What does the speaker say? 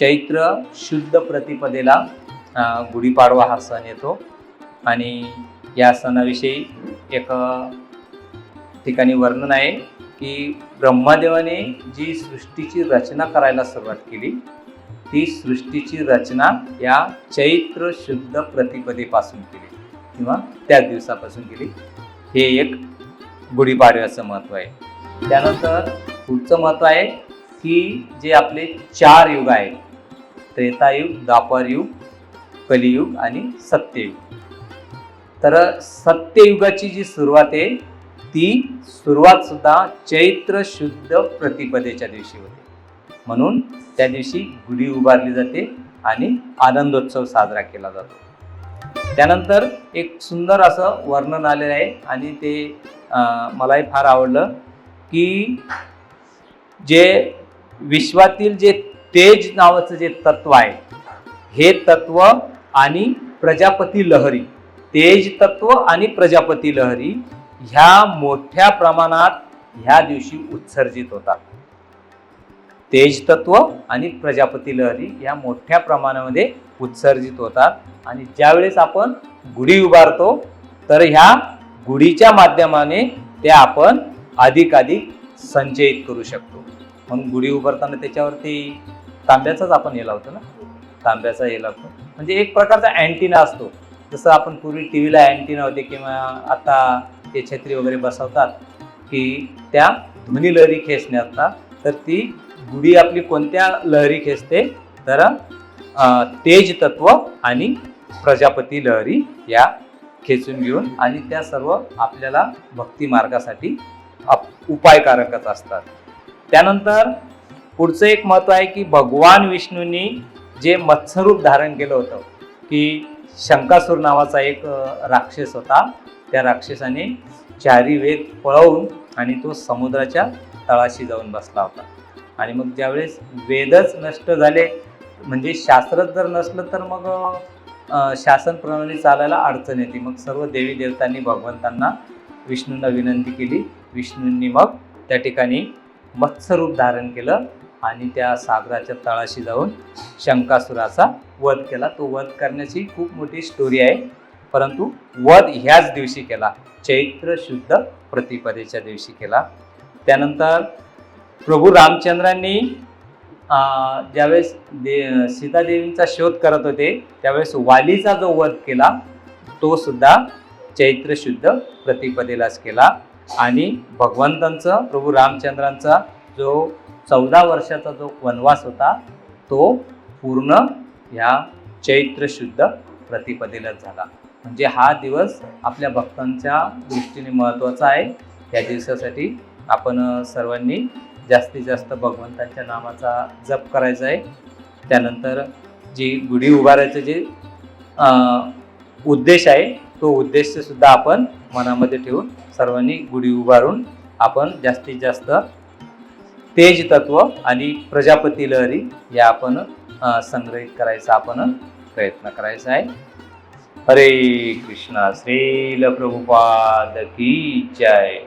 चैत्र शुद्ध प्रतिपदेला गुढीपाडवा हा सण येतो. आणि या सणाविषयी एक ठिकाणी वर्णन आहे की ब्रह्मदेवाने जी सृष्टीची रचना करायला सुरुवात केली ती सृष्टीची रचना या चैत्र शुद्ध प्रतिपदेपासून केली किंवा त्याच दिवसापासून केली. हे एक गुढीपाडव्याचं महत्त्व आहे. त्यानंतर पुढचं महत्त्व आहे की जे आपले चार युग आहेत त्रेतायुग द्वापारयुग कलियुग आणि सत्ययुग. तर सत्ययुगाची जी सुरुवात आहे ती सुरुवात सुद्धा चैत्र शुद्ध प्रतिपदेच्या दिवशी होते. म्हणून त्या दिवशी गुढी उभारली जाते आणि आनंदोत्सव साजरा केला जातो. त्यानंतर एक सुंदर असं वर्णन आलेलं आहे आणि ते मलाही फार आवडलं की जे विश्वातील जे तेज नावाचं जे तत्व आहे हे तत्व आणि प्रजापती लहरी तेज तत्व आणि प्रजापती लहरी ह्या मोठ्या प्रमाणात ह्या दिवशी उत्सर्जित होतात. तेज तत्व आणि प्रजापती लहरी ह्या मोठ्या प्रमाणामध्ये उत्सर्जित होतात आणि ज्यावेळेस आपण गुढी उभारतो तर ह्या गुढीच्या माध्यमाने त्या आपण अधिकाधिक संचयित करू शकतो. म्हणून गुढी उभारताना त्याच्यावरती तांब्याचाच आपण हे लावतो ना? तांब्याचा हे लावतो. म्हणजे एक प्रकारचा अँटिना असतो. जसं आपण पूर्वी टी व्हीला अँटिना होते किंवा आता ते छत्री वगैरे बसवतात की त्या ध्वनी लहरी खेचण्याचा तर ती गुढी आपली कोणत्या लहरी खेचते? तर तेज तत्व आणि प्रजापती लहरी या खेचून घेऊन आणि त्या सर्व आपल्याला भक्ती मार्गासाठी अप- उपायकारकच असतात. त्यानंतर पुढचं एक महत्त्व आहे की भगवान विष्णूंनी जे मत्स्यरूप धारण केलं होतं की शंकासूर नावाचा एक राक्षस होता त्या राक्षसाने चारी वेद पळवून आणि तो समुद्राच्या तळाशी जाऊन बसला होता. आणि मग ज्यावेळेस वेदच नष्ट झाले म्हणजे शास्त्रच जर नसलं तर मग शासन प्रणाली चालायला अडचण येते. मग सर्व देवी देवतांनी भगवंतांना विष्णूंना विनंती केली. विष्णूंनी मग त्या ठिकाणी मत्स्यरूप धारण केलं. आणि त्या सागराच्या तळाशी जाऊन शंकासुराचा वध केला. तो वध करण्याची खूप मोठी स्टोरी आहे. परंतु वध ह्याच दिवशी केला. चैत्र शुद्ध प्रतिपदेच्या दिवशी केला. त्यानंतर प्रभू रामचंद्रांनी ज्यावेळेस दे सीतादेवींचा शोध करत होते त्यावेळेस वालीचा जो वध केला तो सुद्धा चैत्र शुद्ध प्रतिपदेलाच केला. आणि भगवंतांचं प्रभू रामचंद्रांचा जो चौदा वर्षाचा जो वनवास होता तो पूर्ण ह्या चैत्र शुद्ध प्रतिपदेलाच झाला. म्हणजे हा दिवस आपल्या भक्तांच्या दृष्टीने महत्त्वाचा आहे. या दिवसासाठी आपण सर्वांनी जास्तीत जास्त भगवंतांच्या नामाचा जप करायचा आहे. त्यानंतर जी गुढी उभारायचं जे उद्देश आहे तो उद्देशसुद्धा आपण मनामध्ये ठेवून सर्वांनी गुढी उभारून आपण जास्तीत जास्त तेज तत्व आणि प्रजापती लहरी या आपण संग्रहित करायचा आपण प्रयत्न करायचा आहे. हरे कृष्णा श्रील प्रभुपाद की जय.